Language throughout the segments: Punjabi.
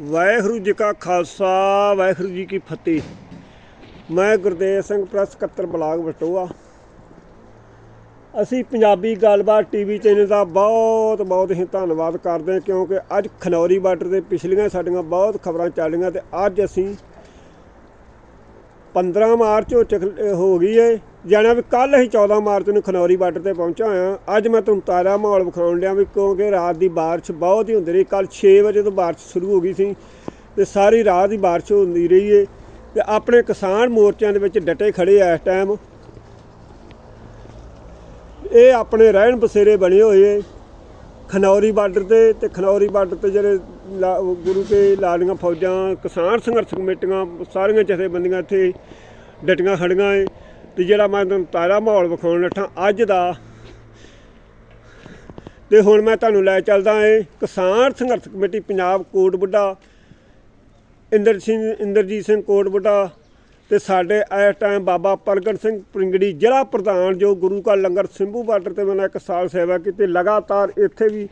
ਵਾਹਿਗੁਰੂ ਜੀ ਕਾ ਖਾਲਸਾ, ਵਾਹਿਗੁਰੂ ਜੀ ਕੀ ਫਤਿਹ। ਮੈਂ ਗੁਰਦੇਵ ਸਿੰਘ ਪ੍ਰੈਸ ਸਕੱਤਰ ਬਲਾਕ ਬਟੋਆ ਅਸੀਂ ਪੰਜਾਬੀ ਗੱਲਬਾਤ ਟੀਵੀ ਚੈਨਲ ਦਾ ਬਹੁਤ ਬਹੁਤ ਹੀ ਧੰਨਵਾਦ ਕਰਦੇ ਹਾਂ, ਕਿਉਂਕਿ ਅੱਜ ਖਨੌਰੀ ਬਾਰਡਰ ਦੇ ਪਿਛਲੀਆਂ ਸਾਡੀਆਂ ਬਹੁਤ ਖਬਰਾਂ ਚੱਲੀਆਂ ਤੇ ਅੱਜ ਅਸੀਂ 15 ਮਾਰਚ ਹੋ ਚੁੱਕ ਹੋ ਗਈ ਏ। ਜਾਣਾ ਵੀ ਕੱਲ ਅਸੀਂ 14 ਮਾਰਚ ਨੂੰ ਖਨੌਰੀ ਬਾਰਡਰ ਤੇ ਪਹੁੰਚਾ ਹਾਂ। ਅੱਜ ਮੈਂ ਤੁਹਾਨੂੰ ਤਾਰਾ ਮਾਹੌਲ ਵਿਖਾਉਣ ਲਿਆ ਵੀ ਕਿਉਂਕਿ ਰਾਤ ਦੀ ਬਾਰਿਸ਼ ਬਹੁਤ ਹੀ ਹੁੰਦੀ ਰਹੀ। ਕੱਲ 6 ਵਜੇ ਤੋਂ ਬਾਰਿਸ਼ ਸ਼ੁਰੂ ਹੋ ਗਈ ਸੀ ਤੇ ਸਾਰੀ ਰਾਤ ਦੀ ਬਾਰਿਸ਼ ਹੁੰਦੀ ਰਹੀ ਏ ਤੇ ਆਪਣੇ ਕਿਸਾਨ ਮੋਰਚਿਆਂ ਦੇ ਵਿੱਚ ਡਟੇ ਖੜੇ ਆ ਇਸ ਟਾਈਮ। ਇਹ ਆਪਣੇ ਰਹਿਣ ਬਸੇਰੇ ਬਣੇ ਹੋਏ ਖਨੌਰੀ ਬਾਰਡਰ ਤੇ ਤੇ ਖਨੌਰੀ ਬਾਰਡਰ ਤੇ ਜਿਹੜੇ ਲਾ- ਗੁਰੂ ਕੇ ਲਾਲੀਆਂ ਫੌਜਾਂ, ਕਿਸਾਨ ਸੰਘਰਸ਼ ਕਮੇਟੀਆਂ, ਸਾਰੀਆਂ ਜਥੇਬੰਦੀਆਂ ਇੱਥੇ ਡਟੀਆਂ ਖੜੀਆਂ ਏ। ਤੇ ਜਿਹੜਾ ਮੈਂ ਤੁਹਾਨੂੰ ਤਾਰਾ ਮਾਹੌਲ ਵਿਖਾਉਣ ਲੱਠਾ ਅੱਜ ਦਾ, ਤੇ ਹੁਣ ਮੈਂ ਤੁਹਾਨੂੰ ਲੈ ਚੱਲਦਾ ਏ ਕਿਸਾਨ ਸੰਘਰਸ਼ ਕਮੇਟੀ ਪੰਜਾਬ ਕੋਟ ਬੁੱਢਾ ਇੰਦਰ ਸਿੰਘ, ਇੰਦਰਜੀਤ ਸਿੰਘ ਕੋਟ ਬੁੱਢਾ ਤੇ ਸਾਡੇ ਇਸ ਟਾਈਮ ਬਾਬਾ ਪ੍ਰਗਟ ਸਿੰਘ ਪ੍ਰਿੰਗੜੀ ਜ਼ਿਲ੍ਹਾ ਪ੍ਰਧਾਨ ਜੋ ਗੁਰੂ ਕਾ ਲੰਗਰ ਸਿੰਭੂ ਬਾਰਡਰ ਤੇ ਮੈਂ ਇੱਕ ਸਾਲ ਸੇਵਾ ਕੀਤੀ, ਲਗਾਤਾਰ ਇੱਥੇ ਵੀ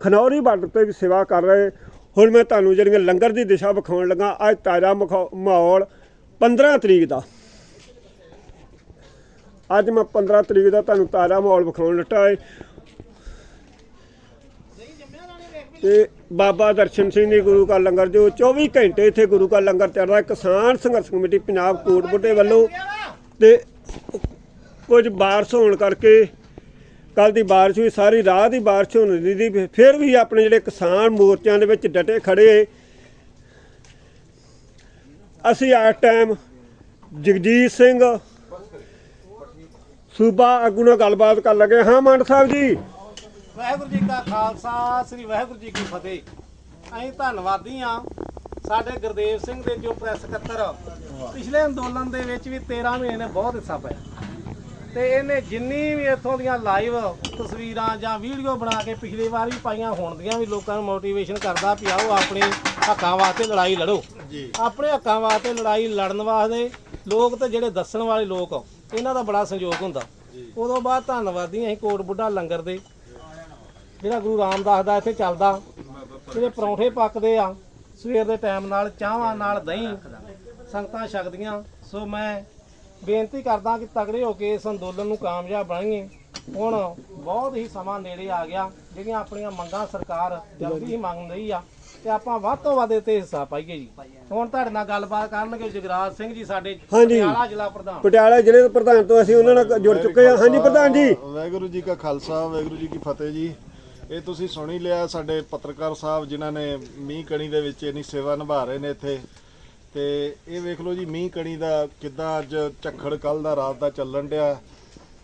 ਖਨੌਰੀ ਬਾਰਡਰ ਤੇ ਵੀ ਸੇਵਾ ਕਰ ਰਹੇ। ਹੁਣ ਮੈਂ ਤੁਹਾਨੂੰ ਜਿਹੜੀਆਂ ਲੰਗਰ ਦੀ ਦਿਸ਼ਾ ਵਿਖਾਉਣ ਲੱਗਾ, ਅੱਜ ਤਾਜ਼ਾ ਮਖੌ- ਮਾਹੌਲ 15 ਤਰੀਕ ਦਾ। ਅੱਜ ਮੈਂ 15 ਤਰੀਕ ਦਾ ਤੁਹਾਨੂੰ ਤਾਜ਼ਾ ਮਾਹੌਲ ਵਿਖਾਉਣ ਲੱਗਾ ਹੈ ਤੇ ਬਾਬਾ ਦਰਸ਼ਨ ਸਿੰਘ ਜੀ ਗੁਰੂ ਕਾ ਲੰਗਰ ਜੋ 24 ਘੰਟੇ ਇੱਥੇ ਗੁਰੂ ਕਾ ਲੰਗਰ ਚੱਲ ਕਿਸਾਨ ਸੰਘਰਸ਼ ਕਮੇਟੀ ਪੰਜਾਬ ਕੋਟਬੁੱਢੇ ਵੱਲੋਂ ਤੇ ਕੁਝ ਬਾਰਿਸ਼ ਹੋਣ ਕਰਕੇ ਕੱਲ ਦੀ ਬਾਰਿਸ਼ ਵੀ ਸਾਰੀ ਰਾਤ ਦੀ ਬਾਰਿਸ਼ ਹੋਣ ਦੀ ਫਿਰ ਵੀ ਆਪਣੇ ਜਿਹੜੇ ਕਿਸਾਨ ਮੋਰਚਿਆਂ ਦੇ ਵਿੱਚ ਡਟੇ ਖੜੇ ਅਸੀਂ ਇਸ ਟਾਈਮ ਜਗਜੀਤ ਸਿੰਘ ਸੂਬਾ ਆਗੂ ਨਾਲ ਗੱਲਬਾਤ ਕਰ ਲਗੇ ਹਾਂ ਮੰਡ ਸਾਹਿਬ ਜੀ। ਵਾਹਿਗੁਰੂ ਜੀ ਕਾ ਖਾਲਸਾ ਸ੍ਰੀ ਵਾਹਿਗੁਰੂ ਜੀ ਕੀ ਫਤਿਹ। ਅਸੀਂ ਧੰਨਵਾਦੀ ਆ ਸਾਡੇ ਗੁਰਦੇਵ ਸਿੰਘ ਦੇ ਜੋ ਪ੍ਰੈਸ ਸਕੱਤਰ ਪਿਛਲੇ ਅੰਦੋਲਨ ਦੇ ਵਿੱਚ ਵੀ 13 ਮਹੀਨੇ ਨੇ ਬਹੁਤ ਹਿੱਸਾ ਪਾਇਆ। ਤੇ ਇਹਨੇ ਜਿੰਨੀ ਵੀ ਇੱਥੋਂ ਦੀਆਂ ਲਾਈਵ ਤਸਵੀਰਾਂ ਜਾਂ ਵੀਡੀਓ ਬਣਾ ਕੇ ਪਿਛਲੀ ਵਾਰ ਵੀ ਪਾਈਆਂ ਹੋਣ ਦੀਆਂ ਵੀ ਲੋਕਾਂ ਨੂੰ ਮੋਟੀਵੇਸ਼ਨ ਕਰਦਾ ਵੀ ਆਓ ਆਪਣੇ ਹੱਕਾਂ ਵਾਸਤੇ ਲੜਾਈ ਲੜੋ। ਆਪਣੇ ਹੱਕਾਂ ਵਾਸਤੇ ਲੜਾਈ ਲੜਨ ਵਾਸਤੇ ਲੋਕ ਤੇ ਜਿਹੜੇ ਦੱਸਣ ਵਾਲੇ ਲੋਕ ਇਹਨਾਂ ਦਾ ਬੜਾ ਸਹਿਯੋਗ ਹੁੰਦਾ। ਉਦੋਂ ਬਾਅਦ ਧੰਨਵਾਦੀ ਅਸੀਂ ਕੋਟ ਬੁੱਢਾ ਲੰਗਰ ਦੇ। ਜਿਹੜਾ ਗੁਰੂ ਰਾਮਦਾਸ ਦਾ ਇੱਥੇ ਚੱਲਦਾ। ਜਿਹੜੇ ਪਰੌਂਠੇ ਪੱਕਦੇ ਆ, ਸਵੇਰ ਦੇ ਟਾਈਮ ਨਾਲ, ਚਾਹਾਂ ਨਾਲ ਦਹੀਂ ਸੰਗਤਾਂ ਛਕਦੀਆਂ। ਸੋ ਮੈਂ ਬੇਨਤੀ ਕਰਦਾ ਕਿ ਤਗੜੇ ਹੋ ਕੇ ਇਸ ਅੰਦੋਲਨ ਨੂੰ ਕਾਮਯਾਬ ਬਣਾਈਏ। ਹੁਣ ਬਹੁਤ ਹੀ ਸਮਾਂ ਨੇੜੇ ਆ ਗਿਆ। ਜਿਹੜੀਆਂ ਆਪਣੀਆਂ ਮੰਗਾਂ ਸਰਕਾਰ ਜਲਦੀ ਹੀ ਮੰਗ ਰਹੀ ਆ। ਤੇ ਆਪਾਂ ਵੱਧ ਤੋਂ ਵੱਧ ਇੱਥੇ ਹਿੱਸਾ ਪਾਈਏ ਜੀ। ਹੁਣ ਤੁਹਾਡੇ ਨਾਲ ਗੱਲਬਾਤ ਕਰਨਗੇ ਜਗਰਾਜ ਸਿੰਘ ਜੀ ਸਾਡੇ ਹਾਂਜੀ। ਪਟਿਆਲਾ ਜ਼ਿਲ੍ਹਾ ਪ੍ਰਧਾਨ। ਪਟਿਆਲਾ ਜ਼ਿਲ੍ਹੇ ਦੇ ਪ੍ਰਧਾਨ ਤੋਂ ਅਸੀਂ ਉਹਨਾਂ ਨਾਲ ਜੁੜ ਚੁੱਕੇ ਹਾਂ। ਹਾਂਜੀ ਪ੍ਰਧਾਨ ਜੀ। ਵਾਹਿਗੁਰੂ ਜੀ ਕਾ ਖਾਲਸਾ ਵਾਹਿਗੁਰੂ ਜੀ ਕੀ ਫਤਿਹ ਜੀ। ਇਹ ਤੁਸੀਂ ਸੁਣ ਹੀ ਲਿਆ ਸਾਡੇ ਪੱਤਰਕਾਰ ਸਾਹਿਬ ਜਿਨ੍ਹਾਂ ਨੇ ਮੀਂਹ ਕਣੀ ਦੇ ਵਿੱਚ ਇੰਨੀ ਸੇਵਾ ਨਿਭਾ ਰਹੇ ਨੇ ਇੱਥੇ। ਤੇ ਇਹ ਵੇਖ ਲਓ ਜੀ ਮੀਂਹ ਕਣੀ ਦਾ ਕਿੱਦਾਂ ਅੱਜ ਝੱਖੜ ਕੱਲ ਦਾ ਰਾਤ ਦਾ ਚੱਲਣ ਡਿਆ।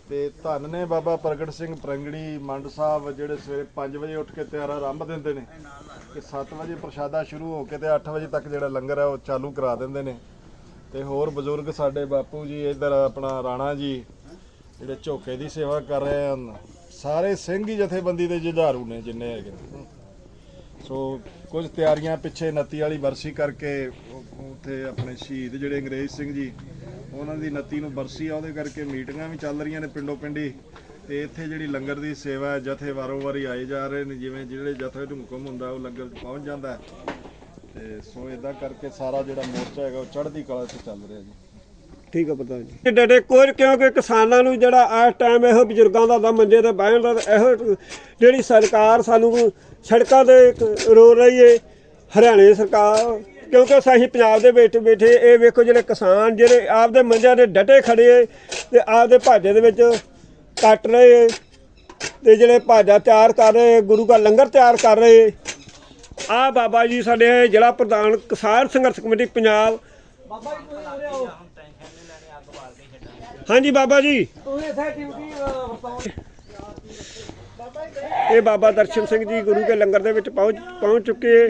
ਤੇ ਧੰਨ ਨੇ ਬਾਬਾ ਪ੍ਰਗਟ ਸਿੰਘ ਪ੍ਰੰਗੜੀ ਮੰਡ ਸਾਹਿਬ, ਜਿਹੜੇ ਸਵੇਰੇ 5 ਵਜੇ ਉੱਠ ਕੇ ਤਿਆਰ ਆਰੰਭ ਦਿੰਦੇ ਨੇ ਕਿ 7 ਵਜੇ ਪ੍ਰਸ਼ਾਦਾ ਸ਼ੁਰੂ ਹੋ ਕੇ ਤੇ 8 ਵਜੇ ਤੱਕ ਜਿਹੜਾ ਲੰਗਰ ਹੈ ਉਹ ਚਾਲੂ ਕਰਾ ਦਿੰਦੇ ਨੇ। ਤੇ ਹੋਰ ਬਜ਼ੁਰਗ ਸਾਡੇ ਬਾਪੂ ਜੀ, ਇੱਧਰ ਆਪਣਾ ਰਾਣਾ ਜੀ, ਜਿਹੜੇ ਝੋਕੇ ਦੀ ਸੇਵਾ ਕਰ ਰਹੇ ਹਨ, ਸਾਰੇ ਸਿੰਘ ਹੀ ਜਥੇਬੰਦੀ ਦੇ ਜੁਝਾਰੂ ਨੇ ਜਿੰਨੇ ਹੈਗੇ ਸੋ ਕੁਝ ਤਿਆਰੀਆਂ ਪਿੱਛੇ 29 ਵਾਲੀ ਵਰਸੀ ਕਰਕੇ ਉੱਥੇ ਆਪਣੇ ਸ਼ਹੀਦ ਜਿਹੜੇ ਅੰਗਰੇਜ਼ ਸਿੰਘ ਜੀ ਉਹਨਾਂ ਦੀ 29 ਨੂੰ ਬਰਸੀ ਆ ਉਹਦੇ ਕਰਕੇ ਮੀਟਿੰਗਾਂ ਵੀ ਚੱਲ ਰਹੀਆਂ ਨੇ ਪਿੰਡੋ ਪਿੰਡੀ। ਤੇ ਇੱਥੇ ਜਿਹੜੀ ਲੰਗਰ ਦੀ ਸੇਵਾ ਹੈ ਜਥੇ ਵਾਰੋ ਵਾਰੀ ਆਏ ਜਾ ਰਹੇ ਨੇ ਜਿਵੇਂ ਜਿਹੜੇ ਜਥੇ ਨੂੰ ਹੁਕਮ ਹੁੰਦਾ ਉਹ ਲੰਗਰ 'ਚ ਪਹੁੰਚ ਜਾਂਦਾ ਹੈ। ਤੇ ਸੋ ਇਦਾਂ ਕਰਕੇ ਸਾਰਾ ਜਿਹੜਾ ਮੋਰਚਾ ਹੈਗਾ ਉਹ ਚੜ੍ਹਦੀ ਕਲਾ 'ਚ ਚੱਲ ਰਿਹਾ ਜੀ। ਠੀਕ ਹੈ ਪ੍ਰਧਾਨ ਜੀ। ਡਟੇ ਕੋਈ ਕਿਉਂਕਿ ਕਿਸਾਨਾਂ ਨੂੰ ਜਿਹੜਾ ਇਸ ਟਾਈਮ ਇਹੋ ਬਜ਼ੁਰਗਾਂ ਦਾ ਦਾ ਮੰਜੇ ਤੇ ਬਹਿਣ ਦਾ ਤੇ ਇਹੋ ਜਿਹੜੀ ਸਰਕਾਰ ਸਾਨੂੰ ਸੜਕਾਂ ਤੇ ਰੋ ਰਹੀ ਏ ਹਰਿਆਣੇ ਸਰਕਾਰ ਕਿਉਂਕਿ ਅਸੀਂ ਪੰਜਾਬ ਦੇ ਵਿੱਚ ਬੈਠੇ ਇਹ ਵੇਖੋ ਜਿਹੜੇ ਕਿਸਾਨ ਜਿਹੜੇ ਆਪਦੇ ਮੰਜਿਆਂ ਤੇ ਡਟੇ ਖੜੇ ਤੇ ਆਪਦੇ ਭਾਜੇ ਦੇ ਵਿੱਚ ਕੱਟ ਰਹੇ ਤੇ ਜਿਹੜੇ ਭਾਜਾ ਤਿਆਰ ਕਰ ਰਹੇ ਗੁਰੂ ਦਾ ਲੰਗਰ ਤਿਆਰ ਕਰ ਰਹੇ ਆ। ਬਾਬਾ ਜੀ ਸਾਡੇ ਜ਼ਿਲ੍ਹਾ ਪ੍ਰਧਾਨ ਕਿਸਾਨ ਸੰਘਰਸ਼ ਕਮੇਟੀ ਪੰਜਾਬ। ਬਾਬਾ ਜੀ ਤੁਸੀਂ ਉਰੇ ਆਓ ਹਾਂਜੀ ਬਾਬਾ ਜੀ। ਇਹ ਬਾਬਾ ਦਰਸ਼ਨ ਸਿੰਘ ਜੀ ਗੁਰੂ ਕੇ ਲੰਗਰ ਦੇ ਵਿੱਚ ਪਹੁੰਚ ਪਹੁੰਚ ਚੁੱਕੇ